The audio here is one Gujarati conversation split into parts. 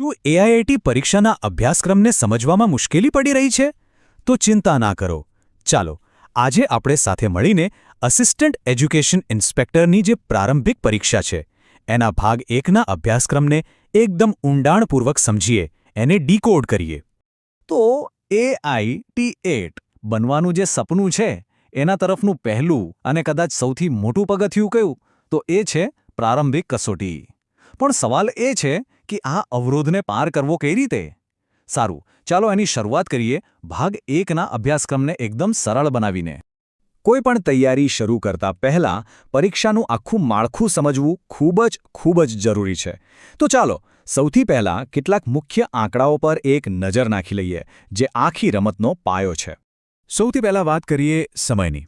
શું એઆઈઆઈટી પરીક્ષાના અભ્યાસક્રમને સમજવામાં મુશ્કેલી પડી રહી છે? તો ચિંતા ના કરો. ચાલો, આજે આપણે સાથે મળીને અસિસ્ટન્ટ એજ્યુકેશન ઇન્સ્પેક્ટરની જે પ્રારંભિક પરીક્ષા છે, એના ભાગ એકના અભ્યાસક્રમને એકદમ ઊંડાણપૂર્વક સમજીએ, એને ડીકોડ કરીએ. તો એઆઈટી એટ બનવાનું જે સપનું છે, એના તરફનું પહેલું અને કદાચ સૌથી મોટું પગથિયું કયું? તો એ છે પ્રારંભિક કસોટી. પણ સવાલ એ છે કે આ અવરોધને પાર કરવો કઈ રીતે? સારું, ચાલો એની શરૂઆત કરીએ ભાગ એકના અભ્યાસક્રમને એકદમ સરળ બનાવીને. કોઈ પણ તૈયારી શરૂ કરતા પહેલા પરીક્ષાનું આખું માળખું સમજવું ખૂબ જ ખૂબ જ જરૂરી છે. તો ચાલો, સૌથી પહેલા કેટલાક મુખ્ય આંકડાઓ પર એક નજર નાખી લઈએ, જે આખી રમતનો પાયો છે. સૌથી પહેલા વાત કરીએ સમયની.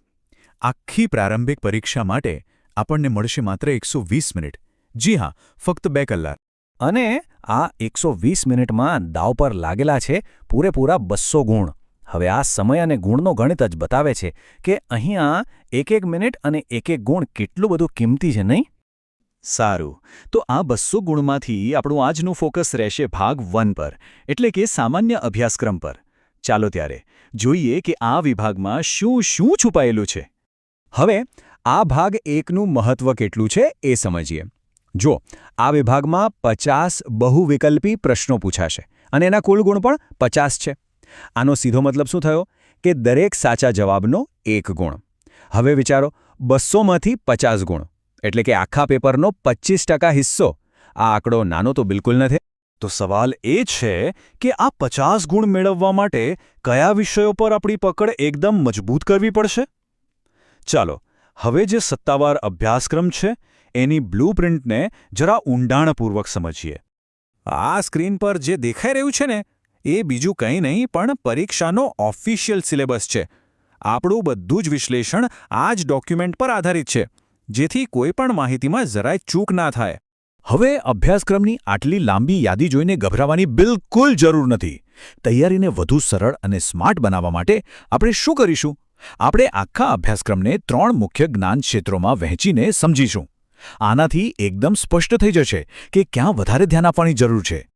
આખી પ્રારંભિક પરીક્ષા માટે આપણને મળશે માત્ર એકસો મિનિટ. જી હા, ફક્ત બે કલાક. અને આ એકસો વીસ મિનિટમાં દાવ પર લાગેલા છે પૂરેપૂરા બસો ગુણ. હવે આ સમય અને ગુણનો ગણિત જ બતાવે છે કે અહીંયા એક એક મિનિટ અને એક એક ગુણ કેટલું બધું કિંમતી છે નહીં? સારું. તો આ બસો ગુણમાંથી આપણું આજનું ફોકસ રહેશે ભાગ વન પર, એટલે કે સામાન્ય અભ્યાસક્રમ પર. ચાલો ત્યારે, જોઈએ કે આ વિભાગમાં શું શું છુપાયેલું છે. હવે, આ ભાગ એકનું મહત્વ કેટલું છે એ સમજીએ. જો, આ વિભાગમાં પચાસ બહુવિકલ્પી પ્રશ્નો પૂછાશે અને એના કુલ ગુણ પણ પચાસ છે. આનો સીધો મતલબ શું થયો? કે દરેક સાચા જવાબનો એક ગુણ. હવે વિચારો બસોમાંથી પચાસ ગુણ, એટલે કે આખા પેપરનો પચીસ હિસ્સો. આ આંકડો નાનો તો બિલકુલ નથી. તો સવાલ એ છે કે આ પચાસ ગુણ મેળવવા માટે કયા વિષયો પર આપણી પકડ એકદમ મજબૂત કરવી પડશે? ચાલો હવે જે સત્તાવાર અભ્યાસક્રમ છે, એની બ્લૂપ્રિન્ટને જરા ઊંડાણપૂર્વક સમજીએ. આ સ્ક્રીન પર જે દેખાઈ રહ્યું છે ને, એ બીજું કંઈ નહીં, પણ પરીક્ષાનો ઓફિશિયલ સિલેબસ છે. આપણું બધું જ વિશ્લેષણ આ જ ડોક્યુમેન્ટ પર આધારિત છે, જેથી કોઈ પણ માહિતીમાં જરાય ચૂક ના થાય. હવે અભ્યાસક્રમની આટલી લાંબી યાદી જોઈને ગભરાવાની બિલકુલ જરૂર નથી. તૈયારીને વધુ સરળ અને સ્માર્ટ બનાવવા માટે આપણે શું કરીશું? આપણે આખા અભ્યાસક્રમને ત્રણ મુખ્ય જ્ઞાન ક્ષેત્રોમાં વહેંચીને સમજીશું. આનાથી એકદમ સ્પષ્ટ થઈ જશે કે ક્યાં વધારે ધ્યાન આપવાની જરૂર છે.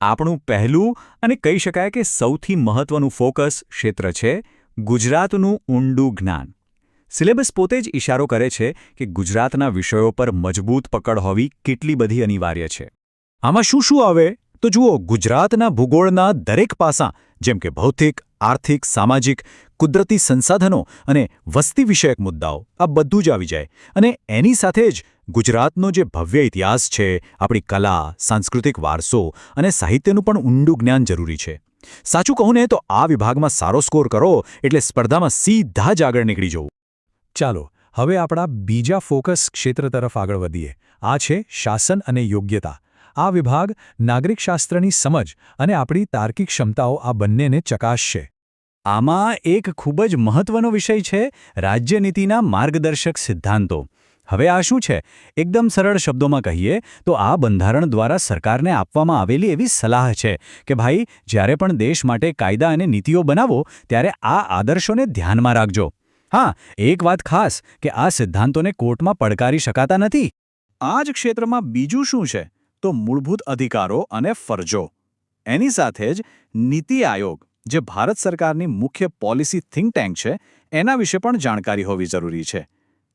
આપણું પહેલું અને કહી શકાય કે સૌથી મહત્વનું ફોકસ ક્ષેત્ર છે ગુજરાતનું ઊંડું જ્ઞાન. સિલેબસ પોતે જ ઇશારો કરે છે કે ગુજરાતના વિષયો પર મજબૂત પકડ હોવી કેટલી બધી અનિવાર્ય છે. આમાં શું શું આવે? તો જુઓ, ગુજરાતના ભૂગોળના દરેક પાસાં, જેમ કે ભૌતિક આર્થિક, સામાજિક, કુદરતી સંસાધનો અને વસ્તી વિષયક મુદ્દાઓ. આ બધું જ આવી જાય. અને એની સાથે જ ગુજરાતનો જે ભવ્ય ઇતિહાસ છે, આપણી કલા, સાંસ્કૃતિક વારસો અને સાહિત્યનું પણ ઊંડું જ્ઞાન જરૂરી છે. સાચું કહું ને, તો આ વિભાગમાં સારો સ્કોર કરો એટલે સ્પર્ધામાં સીધા જ આગળ નીકળી જવું. ચાલો, હવે આપણા બીજા ફોકસ ક્ષેત્ર તરફ આગળ વધીએ. આ છે શાસન અને યોગ્યતા. આ વિભાગ નાગરિકશાસ્ત્રની સમજ અને આપણી તાર્કિક ક્ષમતાઓ આ બંનેને ચકાસશે. આમાં એક ખૂબ જ મહત્વનો વિષય છે રાજ્યનીતિના માર્ગદર્શક સિદ્ધાંતો. હવે આ શું છે? એકદમ સરળ શબ્દોમાં કહીએ તો આ બંધારણ દ્વારા સરકારને આપવામાં આવેલી એવી સલાહ છે કે ભાઈ, જ્યારે પણ દેશ માટે કાયદા અને નીતિઓ બનાવો, ત્યારે આ આદર્શોને ધ્યાનમાં રાખજો. હા, એક વાત ખાસ કે આ સિદ્ધાંતોને કોર્ટમાં પડકારી શકાતા નથી. આ જ ક્ષેત્રમાં બીજું શું છે? તો મૂળભૂત અધિકારો અને ફરજો. એની સાથે જ નીતિ આયોગ. જે ભારત સરકારની મુખ્ય પોલિસી થિંક ટેન્ક છે, એના વિશે પણ જાણકારી હોવી જરૂરી છે.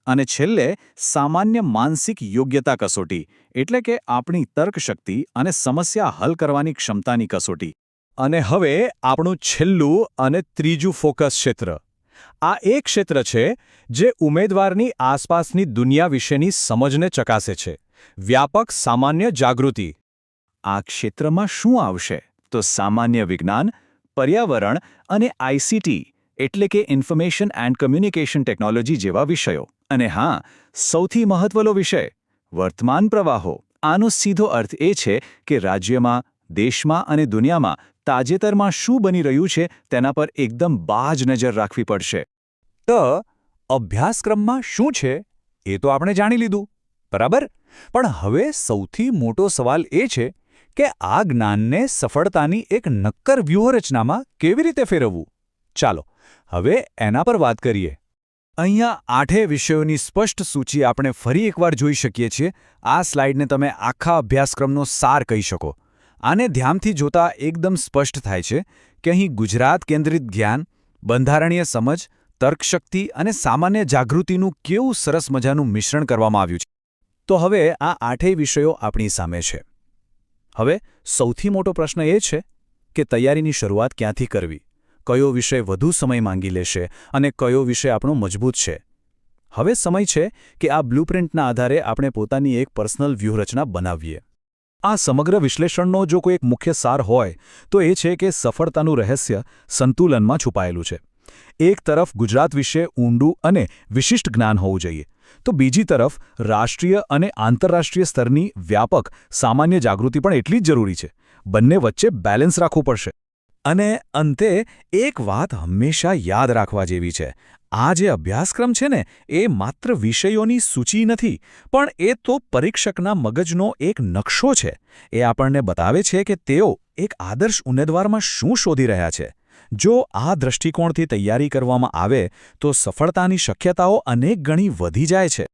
અને છેલ્લે, સામાન્ય માનસિક યોગ્યતા કસોટી, એટલે કે આપણી તર્કશક્તિ અને સમસ્યા હલ કરવાની ક્ષમતાની કસોટી. અને હવે આપણું છેલ્લું અને ત્રીજું ફોકસ ક્ષેત્ર. આ એક ક્ષેત્ર છે, જે ઉમેદવારની આસપાસની દુનિયા વિશેની સમજને ચકાસે છે. વ્યાપક સામાન્ય જાગૃતિ. આ ક્ષેત્રમાં શું આવશે? તો સામાન્ય વિજ્ઞાન પર્યાવરણ અને આઈસીટી એટલે કે ઇન્ફોર્મેશન એન્ડ કમ્યુનિકેશન ટેકનોલોજી જેવા વિષયો. અને હા, સૌથી મહત્વનો વિષય, વર્તમાન પ્રવાહો. આનો સીધો અર્થ એ છે કે રાજ્યમાં, દેશમાં અને દુનિયામાં તાજેતરમાં શું બની રહ્યું છે તેના પર એકદમ બાજ નજર રાખવી પડશે. તો, અભ્યાસક્રમમાં શું છે એ તો આપણે જાણી લીધું, બરાબર? પણ હવે સૌથી મોટો સવાલ એ છે કે આ જ્ઞાનને સફળતાની એક નક્કર વ્યૂહરચનામાં કેવી રીતે ફેરવવું? ચાલો, હવે એના પર વાત કરીએ. અહીંયા આઠે વિષયોની સ્પષ્ટ સૂચિ આપણે ફરી એકવાર જોઈ શકીએ છીએ. આ સ્લાઇડને તમે આખા અભ્યાસક્રમનો સાર કહી શકો. આને ધ્યાનથી જોતા એકદમ સ્પષ્ટ થાય છે કે અહીં ગુજરાત કેન્દ્રિત જ્ઞાન, બંધારણીય સમજ, તર્કશક્તિ અને સામાન્ય જાગૃતિનું કેવું સરસ મજાનું મિશ્રણ કરવામાં આવ્યું છે. તો હવે આ આઠેય વિષયો આપણી સામે છે. હવે સૌથી મોટો પ્રશ્ન એ છે કે તૈયારીની શરૂઆત ક્યાંથી કરવી? કયો વિષય વધુ સમય માંગી લેશે અને કયો વિષય આપણો મજબૂત છે? હવે સમય છે કે આ બ્લુપ્રિન્ટના આધારે આપણે પોતાની એક પર્સનલ વ્યૂહરચના બનાવીએ. આ સમગ્ર વિશ્લેષણનો જો કોઈ એક મુખ્ય સાર હોય, તો એ છે કે સફળતાનું રહસ્ય સંતુલનમાં છુપાયેલું છે. એક તરફ ગુજરાત વિશે ઊંડું અને વિશિષ્ટ જ્ઞાન હોવું જોઈએ, તો બીજી તરફ રાષ્ટ્રીય અને આંતરરાષ્ટ્રીય સ્તરની વ્યાપક સામાન્ય જાગૃતિ પણ એટલી જ જરૂરી છે. બંને વચ્ચે બેલેન્સ રાખવું પડશે. અને અંતે, એક વાત હંમેશા યાદ રાખવા જેવી છે. આ જે અભ્યાસક્રમ છે ને, એ માત્ર વિષયોની સૂચિ નથી, પણ એ તો પરીક્ષકના મગજનો એક નકશો છે. એ આપણને બતાવે છે કે તેઓ એક આદર્શ ઉમેદવારમાં શું શોધી રહ્યા છે. જો આ દૃષ્ટિકોણથી તૈયારી કરવામાં આવે તો સફળતાની શક્યતાઓ અનેક ગણી વધી જાય છે.